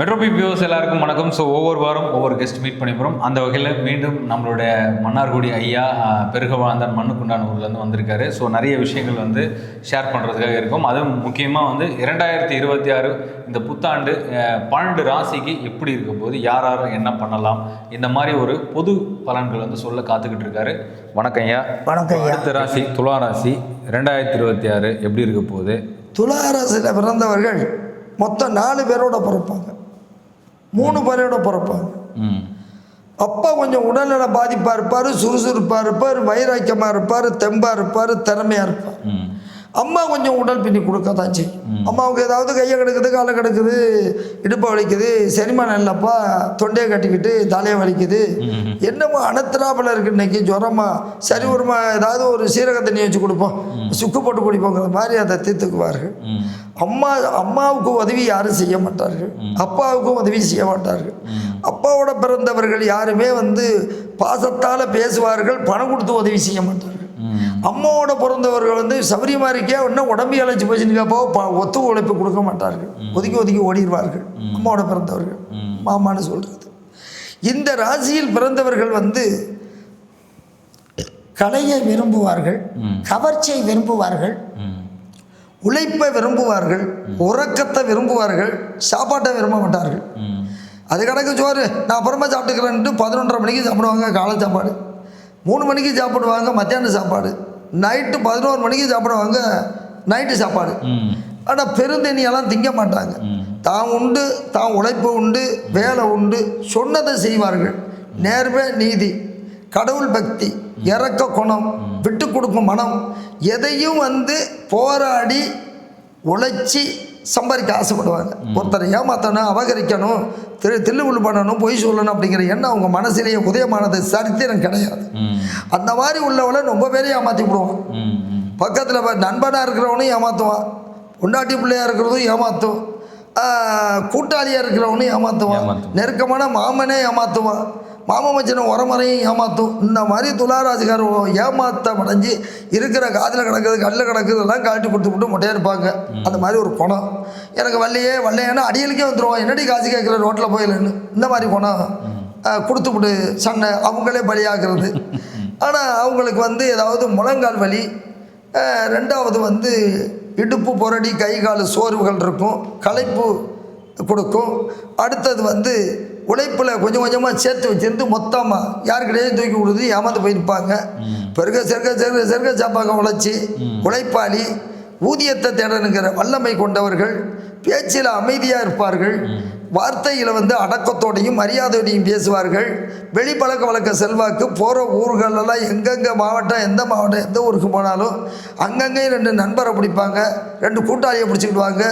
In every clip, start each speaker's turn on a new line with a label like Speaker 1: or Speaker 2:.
Speaker 1: மெட்ரோபி views எல்லாருக்கும் வணக்கம். So ஒவ்வொரு வாரம் ஒவ்வொரு கெஸ்ட் மீட் பண்ணி போகிறோம் அந்த வகையில் மீண்டும் நம்மளுடைய மன்னார்குடி ஐயா அஹ், பெருகவாழ்ந்தான் மண்ணுக்குண்டான ஊர்லேருந்து வந்திருக்காரு. ஸோ நிறைய விஷயங்கள் வந்து ஷேர் பண்ணுறதுக்காக இருக்கும். அதுவும் முக்கியமாக வந்து இரண்டாயிரத்தி இருபத்தி ஆறு இந்த புத்தாண்டு பன்னெண்டு ராசிக்கு எப்படி இருக்க போது யார் யார் என்ன பண்ணலாம் இந்த மாதிரி ஒரு பொது பலன்கள் வந்து சொல்ல காத்துக்கிட்டு இருக்காரு. வணக்கம் ஐயா.
Speaker 2: வணக்கம்
Speaker 1: அடுத்த ராசி துலா ராசி ரெண்டாயிரத்தி இருபத்தி ஆறு எப்படி இருக்க போகுது?
Speaker 2: துளாராசியில் பிறந்தவர்கள் மொத்தம் நாலு பேரோட பிறப்பாங்க. மூணு பேரோட பிறப்பாங்க அப்பா கொஞ்சம் உடல்நல பாதிப்பாக இருப்பார் சுறுசுறுப்பாக இருப்பார் வைராக்கியமாக இருப்பார் தெம்பாக இருப்பார் திறமையாக இருப்பார். அம்மா கொஞ்சம் உடல் பின்னி கொடுக்க தான் செய்யும். அம்மாவுக்கு ஏதாவது கையை கிடக்குது காலை கிடக்குது இடுப்பை வலிக்குது செரிமானம் இல்லைப்பா தொண்டையை கட்டிக்கிட்டு தலையை வலிக்குது. என்னமோ அனத்திராப்பில் இருக்கு இன்னைக்கு ஜுரமா சரி ஒருமா ஏதாவது ஒரு சீரக தண்ணி வச்சு கொடுப்போம். சுக்கு போட்டு குடிப்போங்கிற மாதிரி அதை தீர்த்துக்குவார்கள். அம்மா அம்மாவுக்கு உதவி யாரும் செய்ய மாட்டார்கள். அப்பாவுக்கும் உதவி செய்ய மாட்டார்கள். அப்பாவோட பிறந்தவர்கள் யாருமே வந்து பாசத்தால் பேசுவார்கள் பணம் கொடுத்து உதவி செய்ய மாட்டார்கள். அம்மாவோட பிறந்தவர்கள் வந்து சபரிமா இருக்கே இன்னும் உடம்பு இழைச்சி போச்சுன்னு பா ஒத்து உழைப்பு கொடுக்க மாட்டார்கள். ஒதுக்கி ஒதுக்கி ஓடிடுவார்கள். அம்மாவோட பிறந்தவர்கள். மாமான்னு சொல்கிறது இந்த ராசியில் பிறந்தவர்கள் வந்து கலையை விரும்புவார்கள் கவர்ச்சியை விரும்புவார்கள் உழைப்பை விரும்புவார்கள் உறக்கத்தை விரும்புவார்கள் சாப்பாட்டை விரும்ப மாட்டார்கள். அது கிடக்கு சோறு நான் அப்புறமா சாப்பிட்டுக்கிறேன்ட்டு பதினொன்றரை மணிக்கு சாப்பிடுவாங்க காலை சாப்பாடு. மூணு மணிக்கு சாப்பிடுவாங்க மத்தியான சாப்பாடு. நைட்டு பதினோரு மணிக்கு சாப்பிடுவாங்க. நைட்டு சாப்பாடு. ஆனால் பெருந்தண்ணியெல்லாம் திங்க மாட்டாங்க. தான் உண்டு தான் உழைப்பு உண்டு வேலை உண்டு சொன்னதை செய்வார்கள். நேர்மை நீதி கடவுள் பக்தி இறக்க குணம் விட்டு கொடுக்கும் மனம் எதையும் வந்து போராடி உழைச்சி சம்பாதிக்க ஆசைப்படுவாங்க. ஒருத்தரை ஏமாற்றணும் அபகரிக்கணும் திரு தில்லுமுள்ளு பண்ணணும் பொய் சொல்லணும் அப்படிங்கிற எண்ணம் அவங்க மனசிலேயே உதயமானது சரித்திரம் கிடையாது. அந்த மாதிரி உள்ளவளை ரொம்ப பேரையும் ஏமாற்றி விடுவான். பக்கத்தில் நண்பனாக இருக்கிறவனும் ஏமாற்றுவான் பொண்டாட்டி பிள்ளையாக இருக்கிறதும் ஏமாற்றும் கூட்டாளியாக இருக்கிறவனும் ஏமாற்றுவான்
Speaker 1: ஏமாத்துவான்.
Speaker 2: நெருக்கமான மாமனே ஏமாற்றுவான் மாமன் மச்சனை உரமறையும் ஏமாற்றும் இந்த மாதிரி துளாராசிக்காரர் ஏமாத்த அடைஞ்சு இருக்கிற காதில் கிடக்குது கல்லில் கிடக்குது எல்லாம் கழட்டி கொடுத்து விட்டு மொட்டையாக இருப்பாங்க. அந்த மாதிரி ஒரு குணம். எனக்கு வள்ளையே வள்ளையேன்னா அடியலுக்கே வந்துடுவான் என்னடி காசு கேட்குற ரோட்டில் போயிலன்னு இந்த மாதிரி ஆஹ், கொடுத்து விட்டு சண்டை. அவங்களே பலியாகிறது ஆனால் அவங்களுக்கு வந்து ஏதாவது முழங்கால் வலி ரெண்டாவது வந்து இடுப்பு புரடி கை கால் சோர்வுகள் இருக்கும். களைப்பு கொடுக்கும். அடுத்தது வந்து உழைப்பில் கொஞ்சம் கொஞ்சமாக சேர்த்து வச்சிருந்து மொத்தமாக யாருக்கிட்டேயும் தூக்கி கொடுத்து ஏமாந்து போயிருப்பாங்க. பெருக செருக செருக செருக சாப்பாங்க உழைச்சி உழைப்பாளி. ஊதியத்தை தேடனுங்கிற வல்லமை கொண்டவர்கள் பேச்சில் அமைதியாக இருப்பார்கள் வார்த்தையில் வந்து அடக்கத்தோடையும் மரியாதையோடையும் பேசுவார்கள். வெளிப்பழக்க வழக்க செல்வாக்கு போகிற ஊர்களெல்லாம் எங்கெங்கே மாவட்டம் எந்த மாவட்டம் எந்த ஊருக்கு போனாலும் அங்கங்கே ரெண்டு நண்பரை பிடிப்பாங்க ரெண்டு கூட்டாளியை பிடிச்சிக்கிடுவாங்க.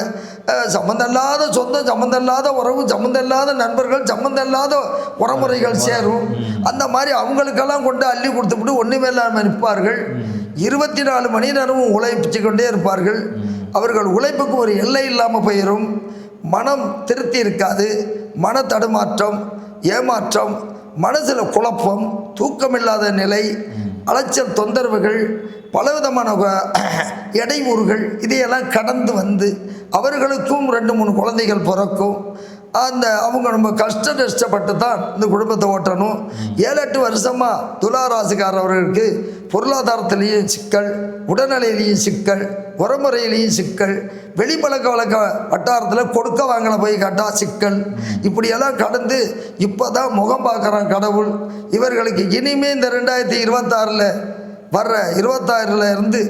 Speaker 2: அஹ் சம்மந்தம் இல்லாத சொந்தம் சம்மந்தம் இல்லாத உறவு சம்மந்தம் இல்லாத நண்பர்கள் சம்மந்தம் இல்லாத உறமுறைகள் சேரும். அந்த மாதிரி அவங்களுக்கெல்லாம் கொண்டு அள்ளி கொடுத்துவிட்டு ஒன்றுமே இல்லாமல் நிற்பார்கள். இருபத்தி நாலு மணி நேரமும் உழைப்பிச்சு கொண்டே இருப்பார்கள். அவர்கள் உழைப்புக்கு ஒரு எல்லை இல்லாமல் போயிடும் மனம் திருப்தி இருக்காது. மன தடுமாற்றம் ஏமாற்றம் மனசில் குழப்பம் தூக்கமில்லாத நிலை அலைச்சல் தொந்தரவுகள் பலவிதமான வ- இடையூறுகள் இதையெல்லாம் கடந்து வந்து அவர்களுக்கும் ரெண்டு மூணு குழந்தைகள் பிறக்கும். அந்த அவங்க ரொம்ப கஷ்ட நஷ்டப்பட்டு தான் இந்த குடும்பத்தை ஓட்டணும். ஏழு எட்டு வருஷமாக துளாராசிக்காரவர்களுக்கு பொருளாதாரத்திலேயும் சிக்கல் உடல்நிலையிலையும் சிக்கல் உறமுறையிலையும் சிக்கல் வெளிப்பழக்க வழக்க வட்டாரத்தில் கொடுக்க வாங்கின போய் கேட்டால் சிக்கல். இப்படியெல்லாம் கடந்து இப்போ தான் முகம் பார்க்குறான் கடவுள். இவர்களுக்கு இனிமே இந்த ரெண்டாயிரத்தி இருபத்தாறில் வர்ற இருபத்தாறில் இருந்து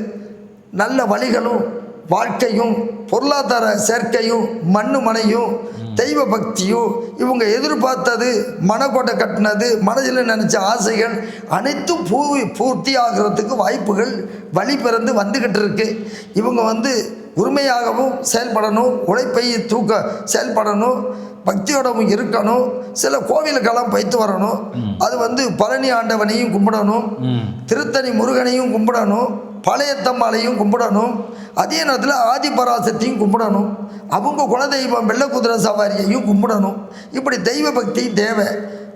Speaker 2: நல்ல வழிகளும் வாழ்க்கையும் பொருளாதார சேர்க்கையும் மண்ணு மனையும் தெய்வ பக்தியும் இவங்க எதிர்பார்த்தது மனக்கோட்டை கட்டினது மனதில் நினச்ச ஆசைகள் அனைத்தும் பூ பூர்த்தி ஆகிறதுக்கு வாய்ப்புகள் வழி பிறந்து வந்துக்கிட்டு இருக்கு. இவங்க வந்து உரிமையாகவும் செயல்படணும் உழைப்பை தூக்க செயல்படணும் பக்தியோடவும் இருக்கணும் சில கோவிலுக்கெல்லாம் போய்த்து வரணும். அது வந்து பழனி ஆண்டவனையும் கும்பிடணும் திருத்தணி முருகனையும் கும்பிடணும் பழையத்தம்மாளையும் கும்பிடணும். அதே நேரத்தில் ஆதிபராசத்தையும் கும்பிடணும். அவங்க குலதெய்வம் வெள்ளக்குதிரை சவாரியையும் கும்பிடணும். இப்படி தெய்வ பக்தி தேவை.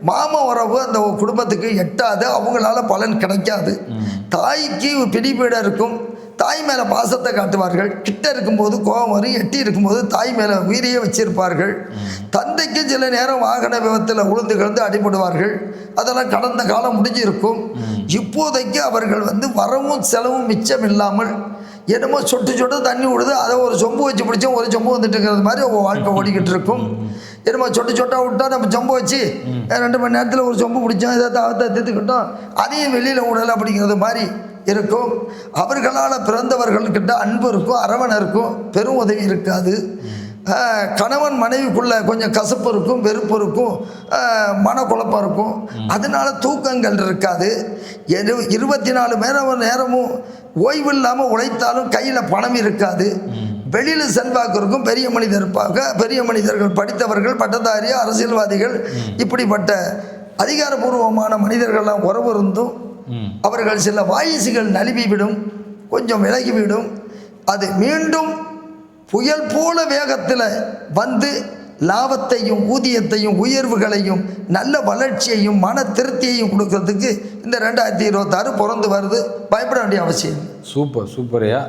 Speaker 2: மாம உறவு அந்த குடும்பத்துக்கு எட்டாது. அவங்களால பலன் கிடைக்காது. தாய்க்கு பிடிபீடம் இருக்கும். தாய் மேலே பாசத்தை காட்டுவார்கள். கிட்ட இருக்கும்போது கோபம் வரும். எட்டி இருக்கும்போது தாய் மேலே உயிரியே வச்சிருப்பார்கள். தந்தைக்கு சில நேரம் வாகன விபத்தில் உளுந்து கிழந்து அடிபடுவார்கள். அதெல்லாம் கடந்த காலம் முடிஞ்சிருக்கும். இப்போதைக்கு அவர்கள் வந்து வரவும் செலவும் மிச்சம் இல்லாமல் என்னமோ சொட்டு சொட்டு தண்ணி விடுது அதை ஒரு சொம்பு வச்சு பிடிச்சோம் ஒரு சொம்பு வந்துட்டு இருக்கிறது மாதிரி அவங்க வாழ்க்கை ஓடிக்கிட்டு இருக்கும். என்னமோ சொட்டு சொட்டா விட்டா நம்ம சொம்பு வச்சு ரெண்டு மணி நேரத்தில் ஒரு சொம்பு பிடிச்சோம் இதை தாவத்தை தீர்த்துக்கிட்டோம் அதையும் வெளியில் விடலை அப்படிங்கிறது மாதிரி இருக்கும். அவர்களால் பிறந்தவர்கள்கிட்ட அன்பு இருக்கும் அரவணை இருக்கும் பெரும் உதவி இருக்காது. கணவன் மனைவிக்குள்ள கொஞ்சம் கசப்பு இருக்கும் வெறுப்பு இருக்கும் மனக்குழப்பம் இருக்கும். அதனால தூக்கங்கள் இருக்காது. இரு இருபத்தி நாலு நேரம் நேரமும் ஓய்வு இல்லாமல் உழைத்தாலும் கையில் பணம் இருக்காது. வெளியில் செல்வாக்கு இருக்கும் பெரிய மனிதர் பெரிய மனிதர்கள் படித்தவர்கள் பட்டதாரி அரசியல்வாதிகள் இப்படிப்பட்ட அதிகாரபூர்வமான மனிதர்கள்லாம் உறவிருந்தும்
Speaker 1: ம்
Speaker 2: அவர்கள் சில வாயிசுகள் நழுவிவிடும் கொஞ்சம் விலகிவிடும் அது மீண்டும் புயல் போல வேகத்தில் வந்து லாபத்தையும் ஊதியத்தையும் உயர்வுகளையும் நல்ல வளர்ச்சியையும் மன திருப்தியையும் கொடுக்கறதுக்கு இந்த ரெண்டாயிரத்தி இருபத்தாறு பிறந்து வருது. பயப்பட வேண்டிய அவசியம்.
Speaker 1: சூப்பர் சூப்பர்யா